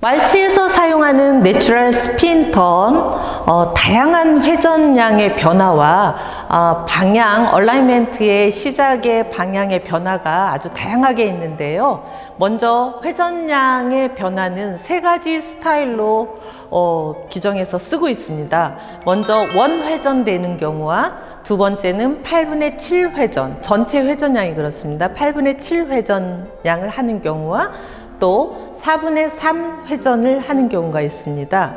말치에서 사용하는 내추럴 스핀 턴, 어, 다양한 회전량의 변화와 어, 방향, 얼라이멘트의 시작의 방향의 변화가 아주 다양하게 있는데요. 먼저 회전량의 변화는 세 가지 스타일로 어, 규정해서 쓰고 있습니다. 먼저 원회전되는 경우와 두 번째는 8분의 7 회전, 전체 회전량이 그렇습니다. 8분의 7 회전량을 하는 경우와 또 4분의 3 회전을 하는 경우가 있습니다.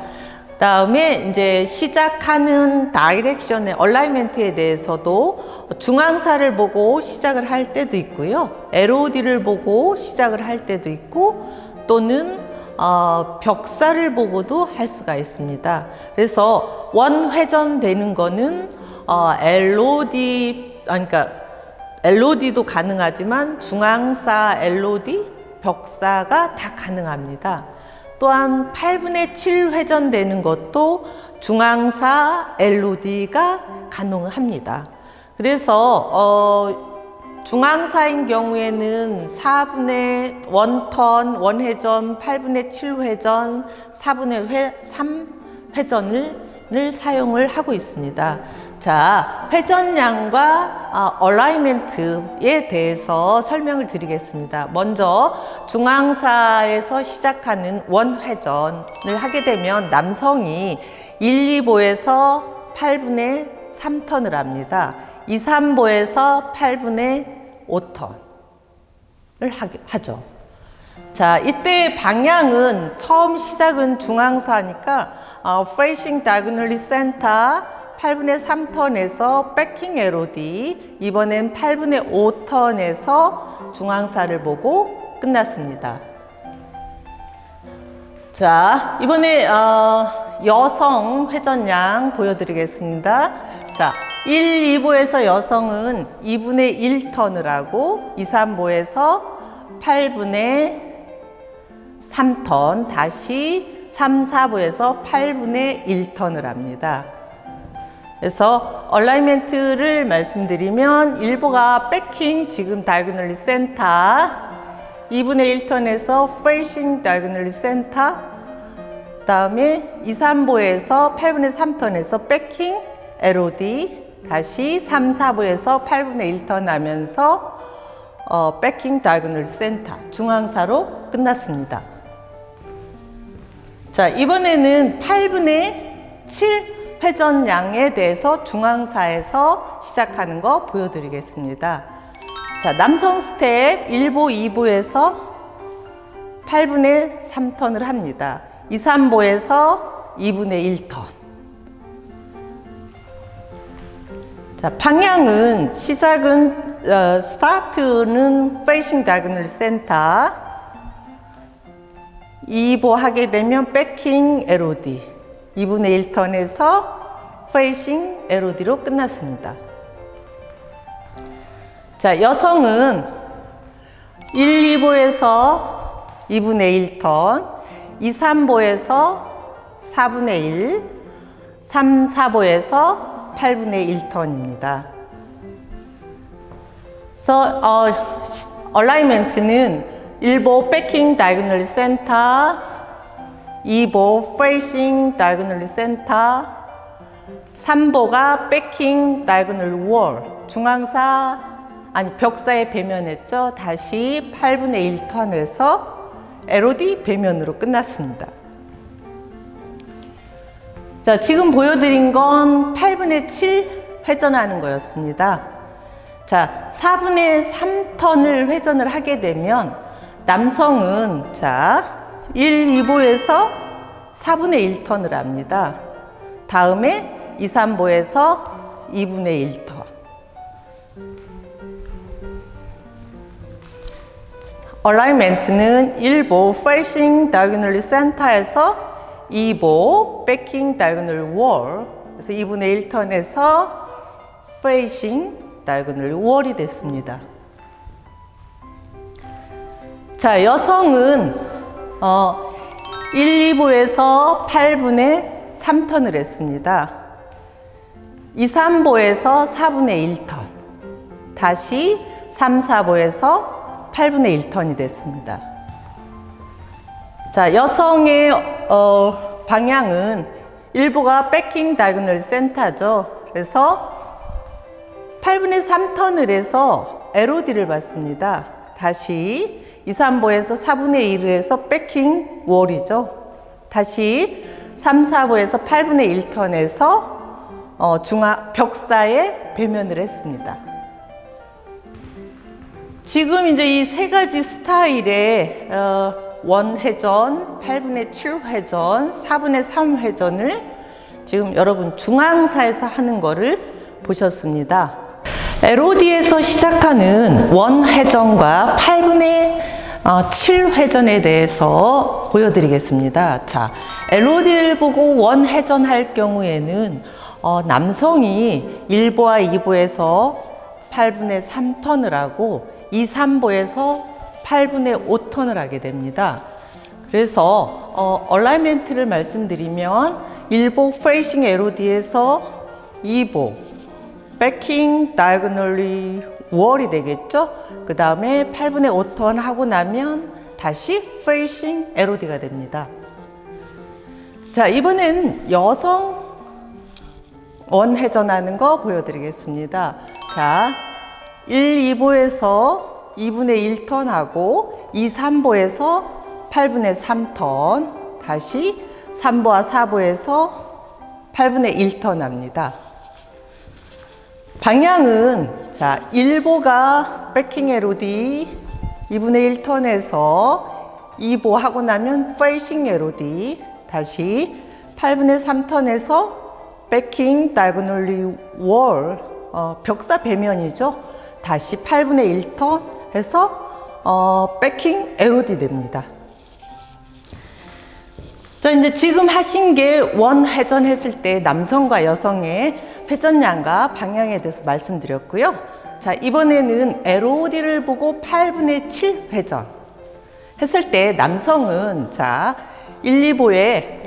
다음에 이제 시작하는 다이렉션의 얼라이멘트에 대해서도 중앙사를 보고 시작을 할 때도 있고요. LOD를 보고 시작을 할 때도 있고 또는 어, 벽사를 보고도 할 수가 있습니다. 그래서 원 회전 되는 거는 어, LOD, 그러니까 LOD도 가능하지만 중앙사 LOD, 벽사가 다 가능합니다. 또한 8분의 7 회전되는 것도 중앙사 LOD가 가능합니다. 그래서 어, 중앙사인 경우에는 4분의 1턴, 1회전, 8분의 7회전, 4분의 회, 3회전을 사용을 하고 있습니다. 자, 회전량과 어, 얼라이멘트에 대해서 설명을 드리겠습니다. 먼저 중앙사에서 시작하는 원회전을 하게 되면 남성이 1, 2보에서 8분의 3턴을 합니다. 2, 3보에서 8분의 5턴을 하죠. 자, 이때 방향은 처음 시작은 중앙사니까 어, facing diagonally center 8분의 3턴에서 백킹 LOD 이번엔 8분의 5턴에서 중앙사를 보고 끝났습니다. 자, 이번에 어, 여성 회전량 보여드리겠습니다. 자, 1, 2보에서 여성은 2분의 1턴을 하고 2, 3보에서 8분의 3턴 다시 3, 4부에서 8분의 1턴을 합니다. 그래서 얼라이멘트를 말씀드리면 1보가 백킹 지금 다이고널리 센터 2분의 1턴에서 facing diagonally center 다음에 2, 3보에서 8분의 3턴에서 백킹 LOD 다시 3, 4부에서 8분의 1턴 하면서 어, 백킹 다이고널 센터 중앙사로 끝났습니다. 자, 이번에는 8분의 7 회전량에 대해서 중앙사에서 시작하는 거 보여드리겠습니다. 자, 남성 스텝 1보, 2보에서 8분의 3턴을 합니다. 2, 3보에서 2분의 1턴. 자, 방향은 시작은 어, 스타트는 facing diagonal center. 2보 하게 되면 backing LOD. 2분의 1턴에서 facing LOD로 끝났습니다. 자, 여성은 1, 2보에서 2분의 1턴, 2, 3보에서 4분의 1, 3, 4보에서 8분의 1턴입니다. 그래서 어, 시, 얼라이멘트는 1보 백킹 다이고널 센터, 2보 페이싱 다이고널 센터, 3보가 백킹 다이고널 월, 중앙사 아니 벽사의 배면했죠. 다시 8분의 1턴에서 LOD 배면으로 끝났습니다. 자, 지금 보여드린 건 8분의 7 회전하는 거였습니다. 자, 4분의 3턴을 회전을 하게 되면 남성은 자, 1, 2보에서 4분의 1턴을 합니다. 다음에 2, 3보에서 2분의 1턴. 얼라이멘트는 1보 facing diagonally center에서 2보 backing diagonal wall 그래서 2분의 1턴에서 facing diagonal wall이 됐습니다. 자, 여성은 어, 1, 2보에서 8분의 3턴을 했습니다. 2, 3보에서 4분의 1턴. 다시 3, 4보에서 8분의 1턴이 됐습니다. 자, 여성의 어, 방향은 일부가 백킹 다이고널 센터죠. 그래서 8분의 3턴을 해서 LOD를 받습니다. 다시 2, 3보에서 4분의 1을 해서 백킹 월이죠. 다시 3, 4보에서 8분의 1턴에서 어, 중앙 벽사에 배면을 했습니다. 지금 이제 이 세 가지 스타일의 어, 원회전, 8분의 7회전, 4분의 3회전을 지금 여러분 중앙사에서 하는 거를 보셨습니다. LOD에서 시작하는 원회전과 8분의 7회전에 대해서 보여드리겠습니다. 자, LOD를 보고 원회전 할 경우에는 어, 남성이 1보와 2보에서 8분의 3턴을 하고 2, 3보에서 8분의 5턴을 하게 됩니다. 그래서 어, 얼라이멘트를 말씀드리면 1보 페이싱 LOD에서 2보 백킹 다이고널리 월이 되겠죠? 그 다음에 8분의 5턴 하고 나면 다시 페이싱 LOD가 됩니다. 자, 이번엔 여성 원 회전하는 거 보여드리겠습니다. 자, 1, 2보에서 2분의 1턴 하고 2, 3보에서 8분의 3턴 다시 3보와 4보에서 8분의 1턴 합니다. 방향은 자 1보가 백킹 LOD 2분의 1턴에서 2보 하고 나면 페이싱 LOD 다시 8분의 3턴에서 백킹 다이고널리 월 어, 벽사 배면이죠. 다시 8분의 1턴 해서 어, 백킹 LOD 됩니다. 자, 이제 지금 하신 게 원 회전 했을 때 남성과 여성의 회전량과 방향에 대해서 말씀드렸고요. 자, 이번에는 LOD를 보고 8분의 7 회전 했을 때 남성은 자, 1, 2보에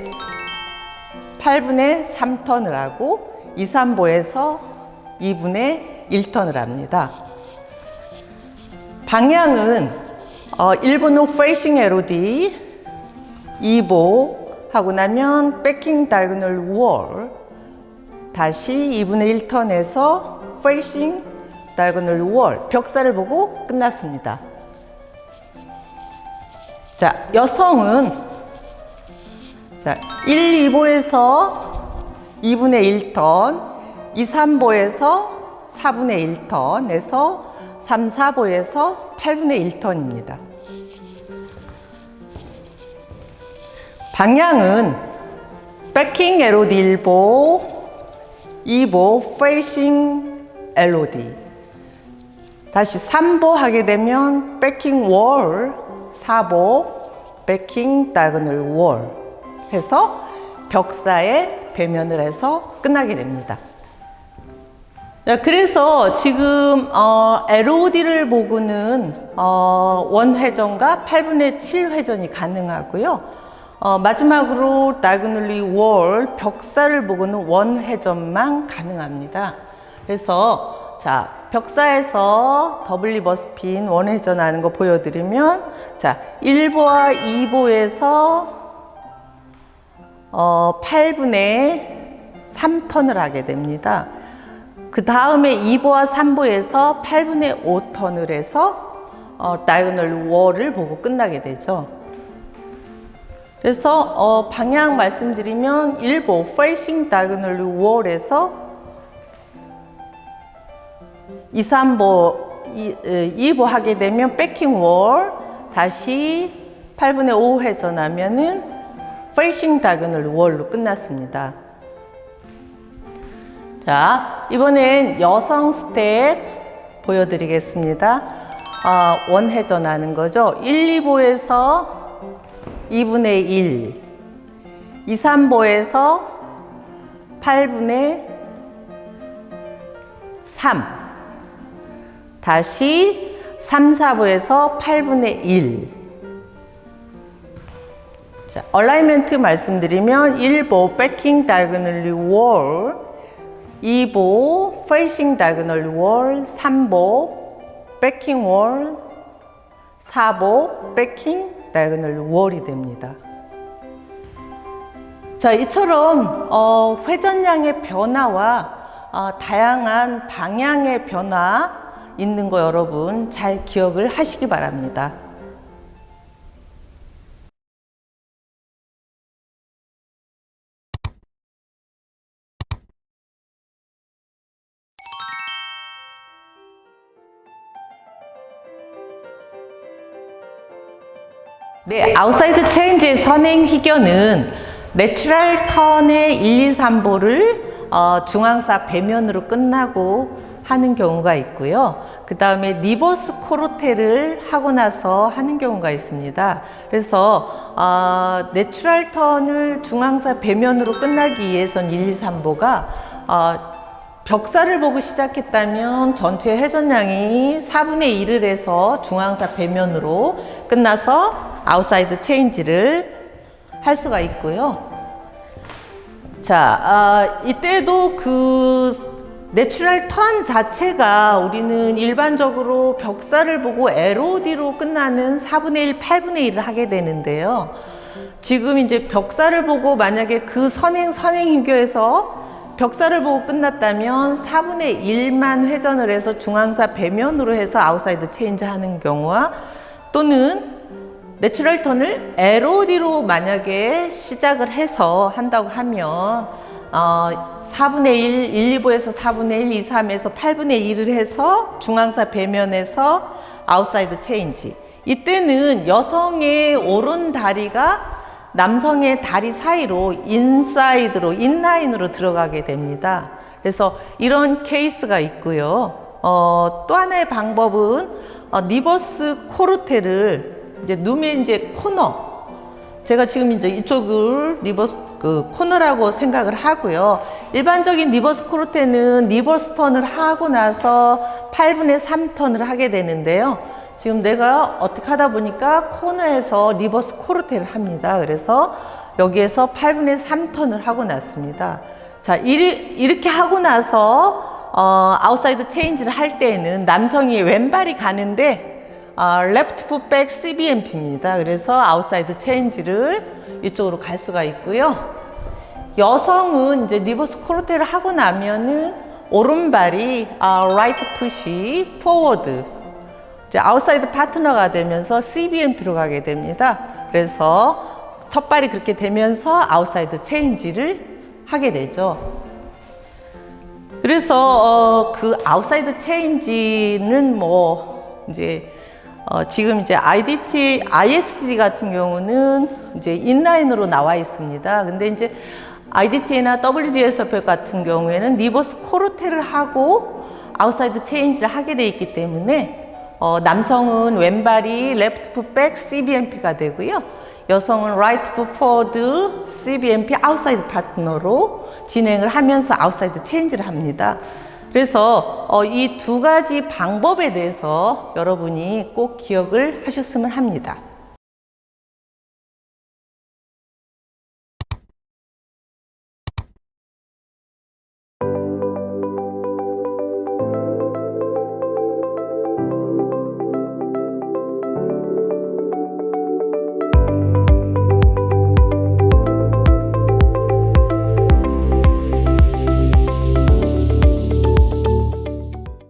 8분의 3턴을 하고 2, 3보에서 2분의 1턴을 합니다. 방향은 어, 1번은 페이싱 LOD, 2보 하고 나면 백킹 다이고널 월 다시 2분의 1턴에서 페이싱 다이고널 월 벽사를 보고 끝났습니다. 자, 여성은 자, 1, 2보에서 2분의 1턴, 2, 3보에서 4분의 1턴에서 3, 4보에서 8분의 1턴입니다. 방향은 백킹 LOD 1보, 2보 페이싱 LOD. 다시 3보 하게 되면 백킹 월, 4보 백킹 다이고널 월 해서 벽사에 배면을 해서 끝나게 됩니다. 자, 그래서 지금 어, LOD를 보고는 어, 원회전과 8분의 7회전이 가능하고요. 어, 마지막으로 다이고널리 월 벽사를 보고는 원회전만 가능합니다. 그래서 자 벽사에서 더블 리버스핀 원회전 하는 거 보여드리면 자 1보와 2보에서 어, 8분의 3턴을 하게 됩니다. 그 다음에 2보와 3보에서 8분의 5턴을 해서 어, 다이고널 월을 보고 끝나게 되죠. 그래서 어, 방향 말씀드리면 1보 페이싱 다이고널 월에서 2, 3보 2, 보 하게 되면 백킹 월 다시 8분의 5 회전하면은 페이싱 다이고널 월로 끝났습니다. 자, 이번엔 여성 스텝 보여드리겠습니다. 아, 원 회전하는 거죠. 1, 2보에서 2분의 1, 2, 3보에서 8분의 3, 다시 3, 4보에서 8분의 1. 자, 얼라이먼트 말씀드리면 1보 백킹 다이고널리 월, 2보 페이싱 다이고널리 월, 3보 백킹 월, 4보 백킹 다이어고널 월이 됩니다. 자, 이처럼 어, 회전량의 변화와 어, 다양한 방향의 변화 있는 거 여러분 잘 기억을 하시기 바랍니다. 네, 아웃사이드 체인지의 선행 휘겨는 내추럴 턴의 1, 2, 3보를 어, 중앙사 배면으로 끝나고 하는 경우가 있고요. 그 다음에 리버스 코로테를 하고 나서 하는 경우가 있습니다. 그래서 어, 내추럴 턴을 중앙사 배면으로 끝나기 위해선 1, 2, 3보가 어, 벽사를 보고 시작했다면 전체 회전량이 4분의 1을 해서 중앙사 배면으로 끝나서 아웃사이드 체인지를 할 수가 있고요. 자, 아, 이때도 그 내추럴 턴 자체가 우리는 일반적으로 벽사를 보고 LOD로 끝나는 4분의 1, 8분의 1을 하게 되는데요. 지금 이제 벽사를 보고 만약에 그 선행, 선행 hin교에서 벽사를 보고 끝났다면 4분의 1만 회전을 해서 중앙사 배면으로 해서 아웃사이드 체인지 하는 경우와 또는 내추럴 턴을 LOD로 만약에 시작을 해서 한다고 하면 어, 4분의 1, 1, 2보에서 4분의 1, 2, 3에서 8분의 1을 해서 중앙사 배면에서 아웃사이드 체인지 이때는 여성의 오른 다리가 남성의 다리 사이로 인사이드로 인라인으로 들어가게 됩니다. 그래서 이런 케이스가 있고요. 어, 또 하나의 방법은 어, 리버스 코르테를 이제 누면 이제 코너 제가 지금 이제 이쪽을 리버스 그 코너라고 생각을 하고요. 일반적인 리버스 코르테는 리버스 턴을 하고 나서 8분의 3턴을 하게 되는데요. 지금 내가 어떻게 하다 보니까 코너에서 리버스 코르테를 합니다. 그래서 여기에서 8분의 3턴을 하고 났습니다. 자, 이렇게 하고 나서 어, 아웃사이드 체인지를 할 때에는 남성이 왼발이 가는데 어, 레프트 풋백 CBMP입니다. 그래서 아웃사이드 체인지를 이쪽으로 갈 수가 있고요. 여성은 이제 리버스 코르테를 하고 나면은 오른발이 어, 라이트 푸시 포워드 이제 아웃사이드 파트너가 되면서 CBMP로 가게 됩니다. 그래서 첫 발이 그렇게 되면서 아웃사이드 체인지를 하게 되죠. 그래서 어, 그 아웃사이드 체인지는 뭐 이제 어, 지금 이제 IDT, ISTD 같은 경우는 이제 인라인으로 나와 있습니다. 근데 이제 IDT나 WDSF 같은 경우에는 리버스 코르테를 하고 아웃사이드 체인지를 하게 돼 있기 때문에 어, 남성은 왼발이 레프트 풋백 CBMP가 되고요. 여성은 라이트 풋 포워드 CBMP 아웃사이드 파트너로 진행을 하면서 아웃사이드 체인지를 합니다. 그래서 어, 이두 가지 방법에 대해서 여러분이 꼭 기억을 하셨으면 합니다.